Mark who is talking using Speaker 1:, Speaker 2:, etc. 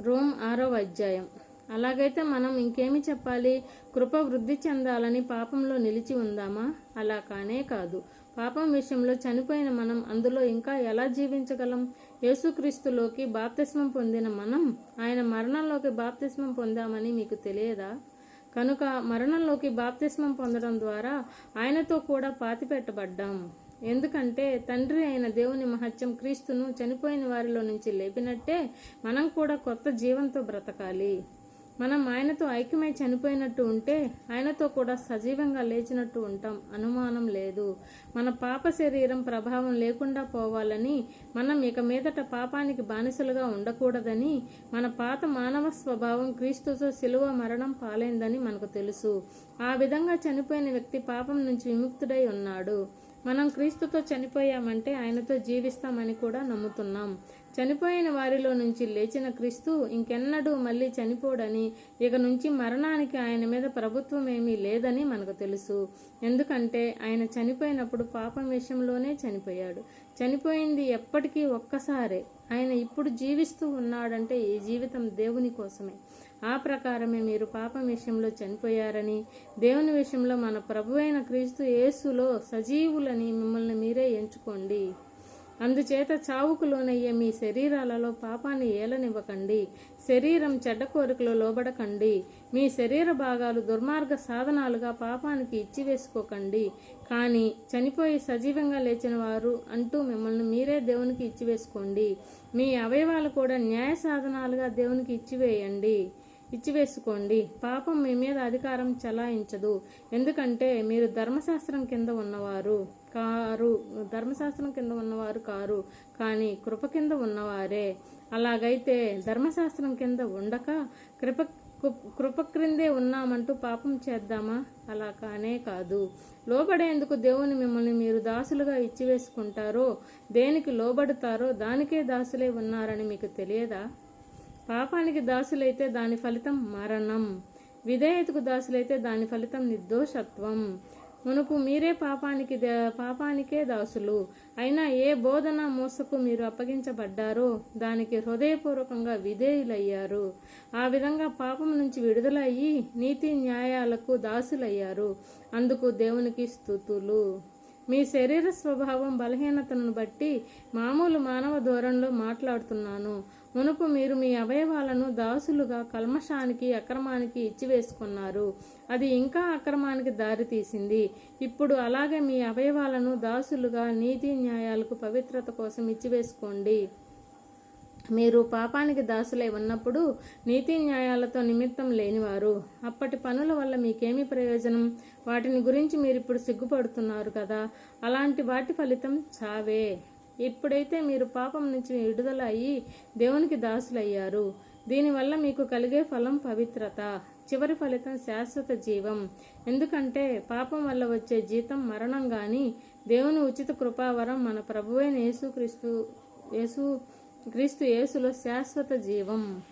Speaker 1: Rome ఆరో అధ్యాయం. అలాగైతే మనం ఇంకేమి చెప్పాలి? కృప వృద్ధి చెందాలని పాపంలో నిలిచి ఉందామా? అలా కానే కాదు. పాపం విషయంలో చనిపోయిన మనం అందులో ఇంకా ఎలా జీవించగలం? యేసుక్రీస్తులోకి బాప్తిస్మం పొందిన మనం ఆయన మరణంలోకి బాప్తిస్మం పొందామని మీకు తెలియదా? కనుక మరణంలోకి బాప్తిస్మం పొందడం ద్వారా ఆయనతో కూడా పాతిపెట్టబడ్డాం. ఎందుకంటే తండ్రి అయిన దేవుని మహత్యం క్రీస్తును చనిపోయిన వారిలో నుంచి లేపినట్టే మనం కూడా కొత్త జీవంతో బ్రతకాలి. మనం ఆయనతో ఐక్యమై చనిపోయినట్టు ఉంటే ఆయనతో కూడా సజీవంగా లేచినట్టు ఉంటాం. అనుమానం లేదు. మన పాప శరీరం ప్రభావం లేకుండా పోవాలని మనం ఇక మీదట పాపానికి బానిసలుగా ఉండకూడదని మన పాత మానవ స్వభావం క్రీస్తుతో శిలువ మరణం పాలైందని మనకు తెలుసు. ఆ విధంగా చనిపోయిన వ్యక్తి పాపం నుంచి విముక్తుడై ఉన్నాడు. మనం క్రీస్తుతో చనిపోయామంటే ఆయనతో జీవిస్తామని కూడా నమ్ముతున్నాం. చనిపోయిన వారిలో నుంచి లేచిన క్రీస్తు ఇంకెన్నడూ మళ్ళీ చనిపోడని ఇక నుంచి మరణానికి ఆయన మీద ప్రభుత్వం ఏమీ లేదని మనకు తెలుసు. ఎందుకంటే ఆయన చనిపోయినప్పుడు పాపం విషయంలోనే చనిపోయాడు. చనిపోయింది ఎప్పటికీ ఒక్కసారే. ఆయన ఇప్పుడు జీవిస్తూ ఉన్నాడంటే ఈ జీవితం దేవుని కోసమే. ఆ ప్రకారమే మీరు పాపం విషయంలో చనిపోయారని దేవుని విషయంలో మన ప్రభువైన క్రీస్తు యేసులో సజీవులని మిమ్మల్ని మీరే ఎంచుకోండి. అందుచేత చావుకు లోనయ్యే మీ శరీరాలలో పాపాన్ని ఏలనివ్వకండి. శరీరం చెడ్డ కోరికలు లోబడకండి. మీ శరీర భాగాలు దుర్మార్గ సాధనాలుగా పాపానికి ఇచ్చివేసుకోకండి. కానీ చనిపోయి సజీవంగా లేచిన వారు అంటూ మిమ్మల్ని మీరే దేవునికి ఇచ్చివేసుకోండి. మీ అవయవాలు కూడా న్యాయ సాధనాలుగా దేవునికి ఇచ్చివేయండి. ఇచ్చివేసుకోండి. పాపం మీ మీద అధికారం చలాయించదు. ఎందుకంటే మీరు ధర్మశాస్త్రం కింద ఉన్నవారు కారు ధర్మశాస్త్రం కింద ఉన్నవారు కారు కానీ కృప కింద ఉన్నవారే. అలాగైతే ధర్మశాస్త్రం కింద ఉండక కృప కృప క్రిందే ఉన్నామంటూ పాపం చేద్దామా? అలా కానే కాదు. లోబడేందుకు దేవుని మిమ్మల్ని మీరు దాసులుగా ఇచ్చివేసుకుంటారో దేనికి లోబడతారో దానికే దాసులే ఉన్నారని మీకు తెలియదా? పాపానికి దాసులైతే దాని ఫలితం మరణం. విధేయతకు దాసులైతే దాని ఫలితం నిర్దోషత్వం. మునుపు మీరే పాపానికి పాపానికే దాసులు. అయినా ఏ బోధన మోసకు మీరు అప్పగించబడ్డారో దానికి హృదయపూర్వకంగా విధేయులయ్యారు. ఆ విధంగా పాపం నుంచి విడుదలయ్యి నీతి న్యాయాలకు దాసులయ్యారు. అందుకు దేవునికి స్థుతులు. మీ శరీర స్వభావం బలహీనతను బట్టి మామూలు మానవ ధోరణిలో మాట్లాడుతున్నాను. మునుపు మీరు మీ అవయవాలను దాసులుగా కల్మషానికి అక్రమానికి ఇచ్చివేసుకున్నారు. అది ఇంకా అక్రమానికి దారితీసింది ఇప్పుడు అలాగే మీ అవయవాలను దాసులుగా నీతి న్యాయాలకు పవిత్రత కోసం ఇచ్చివేసుకోండి. మీరు పాపానికి దాసులై ఉన్నప్పుడు నీతి న్యాయాలతో నిమిత్తం లేనివారు. అప్పటి పనుల వల్ల మీకేమి ప్రయోజనం? వాటిని గురించి మీరు ఇప్పుడు సిగ్గుపడుతున్నారు కదా. అలాంటి వాటి ఫలితం చావే. ఇప్పుడైతే మీరు పాపం నుంచి విడుదల అయ్యి దేవునికి దాసులయ్యారు. దీనివల్ల మీకు కలిగే ఫలం పవిత్రత చివరి ఫలితం శాశ్వత జీవం. ఎందుకంటే పాపం వల్ల వచ్చే జీతం మరణం గాని దేవుని ఉచిత కృపావరం మన ప్రభువైన యేసుక్రీస్తు యేసు క్రీస్తు యేసులో శాశ్వత జీవం.